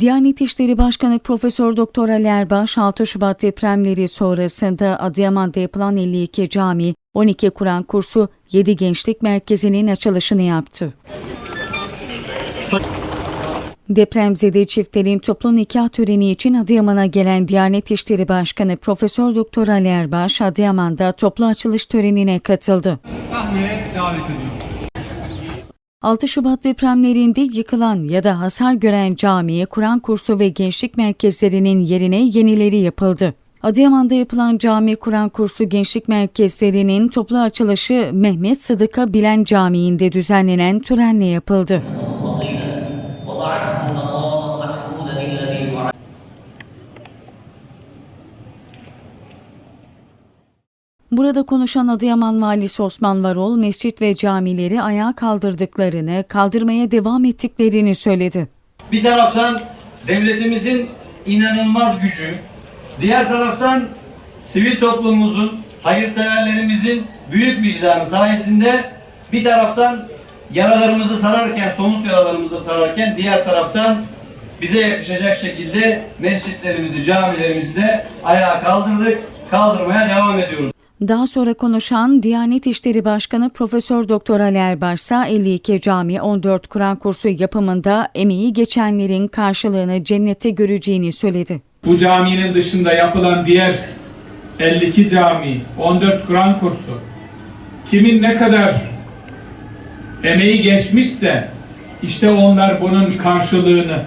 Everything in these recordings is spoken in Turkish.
Diyanet İşleri Başkanı Profesör Doktor Ali Erbaş 6 Şubat depremleri sonrasında Adıyaman'da yapılan 52 cami, 12 Kur'an kursu, 7 gençlik merkezinin açılışını yaptı. Depremzede çiftlerin toplu nikah töreni için Adıyaman'a gelen Diyanet İşleri Başkanı Profesör Doktor Ali Erbaş, Adıyaman'da toplu açılış törenine katıldı. sahneye davet ediyorum. 6 Şubat depremlerinde yıkılan ya da hasar gören camiye Kur'an kursu ve gençlik merkezlerinin yerine yenileri yapıldı. Adıyaman'da yapılan cami Kur'an kursu gençlik merkezlerinin toplu açılışı Mehmet Sıdıka Bilen Camii'nde düzenlenen törenle yapıldı. Allah, Allah, Allah. Burada konuşan Adıyaman Valisi Osman Varol, mescit ve camileri ayağa kaldırdıklarını, kaldırmaya devam ettiklerini söyledi. Bir taraftan devletimizin inanılmaz gücü, diğer taraftan sivil toplumumuzun, hayırseverlerimizin büyük vicdanı sayesinde bir taraftan yaralarımızı sararken, somut yaralarımızı sararken diğer taraftan bize yakışacak şekilde mescitlerimizi, camilerimizi de ayağa kaldırdık, kaldırmaya devam ediyoruz. Daha sonra konuşan Diyanet İşleri Başkanı Profesör Doktor Ali Erbaş ise 52 cami 14 Kur'an kursu yapımında emeği geçenlerin karşılığını cennette göreceğini söyledi. Bu caminin dışında yapılan diğer 52 cami, 14 Kur'an kursu, kimin ne kadar emeği geçmişse işte onlar bunun karşılığını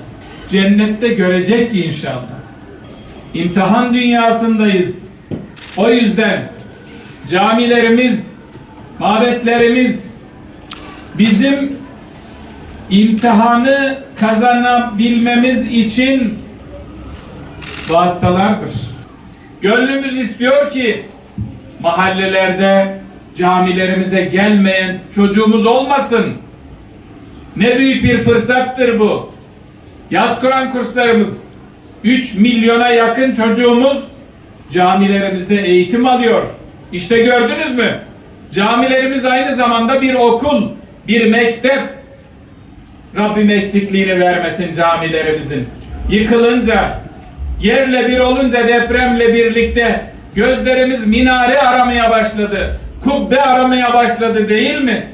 cennette görecek inşallah. İmtihan dünyasındayız. O yüzden camilerimiz, mabetlerimiz bizim imtihanı kazanabilmemiz için vasıtalardır. Gönlümüz istiyor ki mahallelerde camilerimize gelmeyen çocuğumuz olmasın. Ne büyük bir fırsattır bu. Yaz Kur'an kurslarımız 3 milyona yakın çocuğumuz camilerimizde eğitim alıyor. İşte gördünüz mü? Camilerimiz aynı zamanda bir okul, bir mektep. Rabbim eksikliğini vermesin camilerimizin. Yıkılınca, yerle bir olunca depremle birlikte gözlerimiz minare aramaya başladı. Kubbe aramaya başladı değil mi?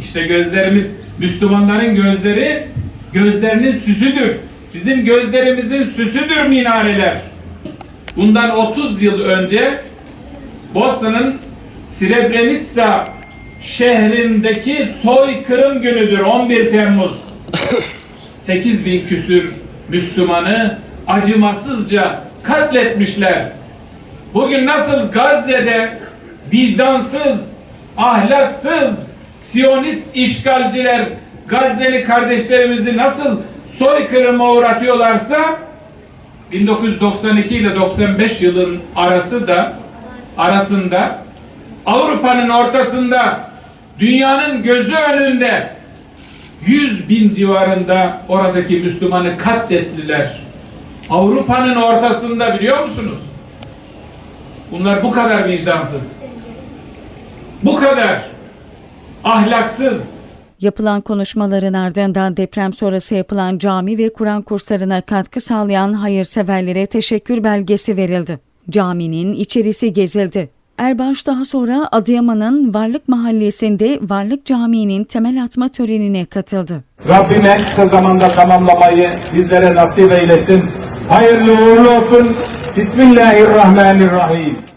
İşte gözlerimiz, Müslümanların gözleri gözlerinin süsüdür. Bizim gözlerimizin süsüdür minareler. Bundan 30 yıl önce Bosna'nın Srebrenica şehrindeki soykırım günüdür 11 Temmuz. 8 bin küsür Müslümanı acımasızca katletmişler. Bugün nasıl Gazze'de vicdansız, ahlaksız, Siyonist işgalciler Gazze'li kardeşlerimizi nasıl soykırıma uğratıyorlarsa 1992 ile 95 yılın arası da arasında Avrupa'nın ortasında dünyanın gözü önünde 100 bin civarında oradaki Müslümanı katlettiler. Avrupa'nın ortasında biliyor musunuz? Bunlar bu kadar vicdansız. Bu kadar ahlaksız. Yapılan konuşmaların ardından deprem sonrası yapılan cami ve Kur'an kurslarına katkı sağlayan hayırseverlere teşekkür belgesi verildi. Caminin içerisi gezildi. Erbaş daha sonra Adıyaman'ın Varlık Mahallesi'nde Varlık Camii'nin temel atma törenine katıldı. Rabbim en kısa zamanda tamamlamayı bizlere nasip eylesin. Hayırlı uğurlu olsun. Bismillahirrahmanirrahim.